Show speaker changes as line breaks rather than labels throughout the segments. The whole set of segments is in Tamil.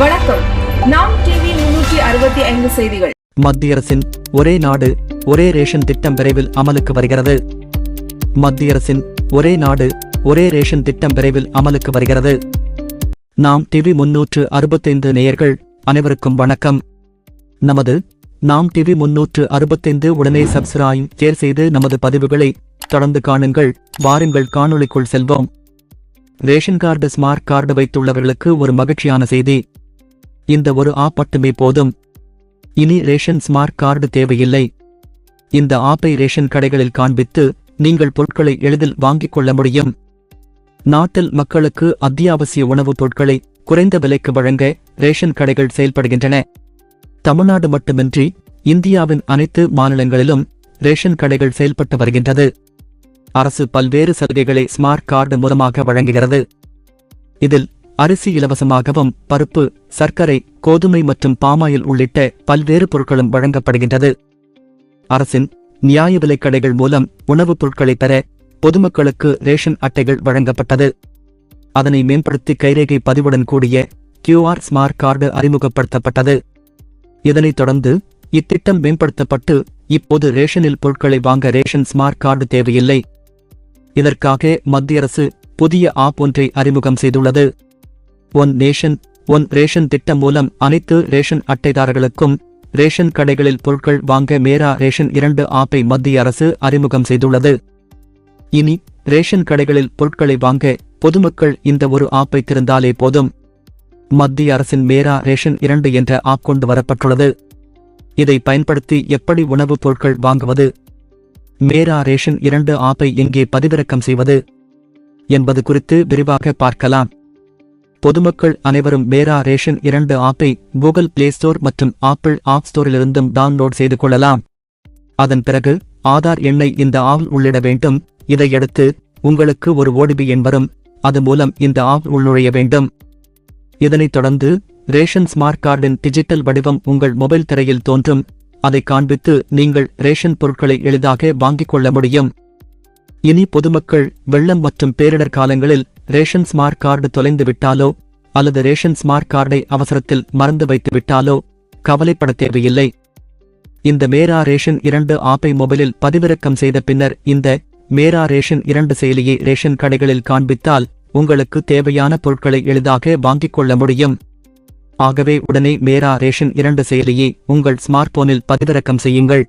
வணக்கம். நாம் டிவி முன்னூற்றி அறுபத்தி ஐந்து செய்திகள்.
மத்திய அரசின் ஒரே நாடு ஒரே ரேஷன் திட்டம் விரைவில் அமலுக்கு வருகிறது. மத்திய அரசின் ஒரே நாடு ஒரே ரேஷன் திட்டம் விரைவில் அமலுக்கு வருகிறது. நாம் டிவி முன்னூற்று அறுபத்தைந்து நேயர்கள் அனைவருக்கும் வணக்கம். நமது நாம் டிவி முன்னூற்று அறுபத்தைந்து உடனே சப்ஸ்கிரைப் ஷேர் செய்து நமது பதிவுகளை தொடர்ந்து காணுங்கள். வாருங்கள் காணொளிக்குள் செல்வோம். ரேஷன் கார்டு ஸ்மார்ட் கார்டு வைத்துள்ளவர்களுக்கு ஒரு மகிழ்ச்சியான செய்தி. இந்த ஒரு ஆப் மட்டுமே போதும். இனி ரேஷன் ஸ்மார்ட் கார்டு தேவையில்லை. இந்த ஆப்பை ரேஷன் கடைகளில் காண்பித்து நீங்கள் பொருட்களை எளிதில் வாங்கிக் கொள்ள முடியும். நாட்டில் மக்களுக்கு அத்தியாவசிய உணவுப் பொருட்களை குறைந்த விலைக்கு வழங்க ரேஷன் கடைகள் செயல்படுகின்றன. தமிழ்நாடு மட்டுமின்றி இந்தியாவின் அனைத்து மாநிலங்களிலும் ரேஷன் கடைகள் செயல்பட்டு வருகின்றது. அரசு பல்வேறு சலுகைகளை ஸ்மார்ட் கார்டு மூலமாக வழங்குகிறது. இதில் அரிசி இலவசமாகவும் பருப்பு சர்க்கரை கோதுமை மற்றும் பாமாயில் உள்ளிட்ட பல்வேறு பொருட்களும் வழங்கப்படுகின்றது. அரசின் நியாய விலைக்கடைகள் மூலம் உணவுப் பொருட்களை பெற பொதுமக்களுக்கு ரேஷன் அட்டைகள் வழங்கப்பட்டது. அதனை மேம்படுத்தி கைரேகை பதிவுடன் கூடிய கியூஆர் ஸ்மார்ட் கார்டு அறிமுகப்படுத்தப்பட்டது. இதனைத் தொடர்ந்து இத்திட்டம் மேம்படுத்தப்பட்டு இப்போது ரேஷனில் பொருட்களை வாங்க ரேஷன் ஸ்மார்ட் கார்டு தேவையில்லை. இதற்காக மத்திய அரசு புதிய ஆப் ஒன்றை அறிமுகம் செய்துள்ளது. ஒன் நேஷன் ஒன் ரேஷன் திட்டம் மூலம் அனைத்து ரேஷன் அட்டைதாரர்களுக்கும் ரேஷன் கடைகளில் பொருட்கள் வாங்க மேரா ரேஷன் இரண்டு ஆப்பை மத்திய அரசு அறிமுகம் செய்துள்ளது. இனி ரேஷன் கடைகளில் பொருட்களை வாங்க பொதுமக்கள் இந்த ஒரு ஆப்பை திறந்தாலே போதும். மத்திய அரசின் மேரா ரேஷன் இரண்டு என்ற ஆப் கொண்டு வரப்பட்டுள்ளது. இதை பயன்படுத்தி எப்படி உணவுப் பொருட்கள் வாங்குவது? மேரா ரேஷன் இரண்டு ஆப்பை எங்கே பதிவிறக்கம் செய்வது? என்பது குறித்து விரிவாக பார்க்கலாம். பொதுமக்கள் அனைவரும் மேரா ரேஷன் இரண்டு ஆப்பை கூகுள் பிளே ஸ்டோர் மற்றும் ஆப்பிள் ஆப் ஸ்டோரிலிருந்தும் டவுன்லோட் செய்து கொள்ளலாம். அதன் பிறகு ஆதார் எண்ணை இந்த ஆப் உள்ளிட வேண்டும். இதையடுத்து உங்களுக்கு ஒரு ஓடிபி எண் வரும். அது மூலம் இந்த ஆப் உள்நுழைய வேண்டும். இதனைத் தொடர்ந்து ரேஷன் ஸ்மார்ட் கார்டின் டிஜிட்டல் வடிவம் உங்கள் மொபைல் திரையில் தோன்றும். அதை காண்பித்து நீங்கள் ரேஷன் பொருட்களை எளிதாக வாங்கிக் கொள்ள முடியும். இனி பொதுமக்கள் வெள்ளம் மற்றும் பேரிடர் காலங்களில் ரேஷன் ஸ்மார்ட் கார்டு தொலைந்து விட்டாலோ அல்லது ரேஷன் ஸ்மார்ட் கார்டை அவசரத்தில் மறந்து வைத்து விட்டாலோ கவலைப்பட தேவையில்லை. இந்த மேரா ரேஷன் இரண்டு ஆப்பை மொபைலில் பதிவிறக்கம் செய்த பின்னர் இந்த மேரா ரேஷன் இரண்டு செயலியை ரேஷன் கடைகளில் காண்பித்தால் உங்களுக்கு தேவையான பொருட்களை எளிதாக வாங்கிக் கொள்ள முடியும். ஆகவே உடனே மேரா ரேஷன் இரண்டு செயலியை உங்கள் ஸ்மார்ட் போனில் பதிவிறக்கம் செய்யுங்கள்.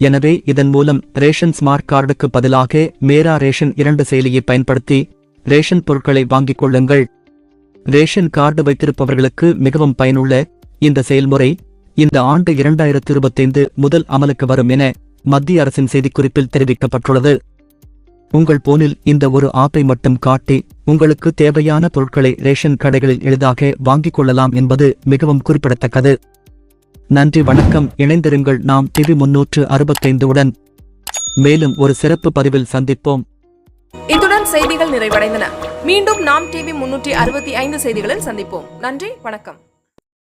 எனவே இதன் மூலம் ரேஷன் ஸ்மார்ட் கார்டுக்கு பதிலாக மேரா ரேஷன் இரண்டு செயலியை பயன்படுத்தி ரேஷன் பொருட்களை வாங்கிக் கொள்ளுங்கள். ரேஷன் கார்டு வைத்திருப்பவர்களுக்கு மிகவும் பயனுள்ள இந்த செயல்முறை இந்த ஆண்டு இரண்டாயிரத்து இருபத்தைந்து முதல் அமலுக்கு வரும் என மத்திய அரசின் செய்திக்குறிப்பில் தெரிவிக்கப்பட்டுள்ளது. உங்கள் போனில் இந்த ஒரு ஆப்பை மட்டும் காட்டி உங்களுக்கு தேவையான பொருட்களை ரேஷன் கடைகளில் எளிதாக வாங்கிக் கொள்ளலாம் என்பது மிகவும் குறிப்பிடத்தக்கது. நன்றி வணக்கம். இணைந்திருங்கள். நாம் டிவி முன்னூற்று அறுபத்தைந்து உடன் மேலும் ஒரு சிறப்பு பதிவில் சந்திப்போம்.
இத்துடன் செய்திகள் நிறைவடைந்தன. மீண்டும் நாம் டிவி முன்னூற்றி அறுபத்தி ஐந்து செய்திகளில் சந்திப்போம். நன்றி வணக்கம்.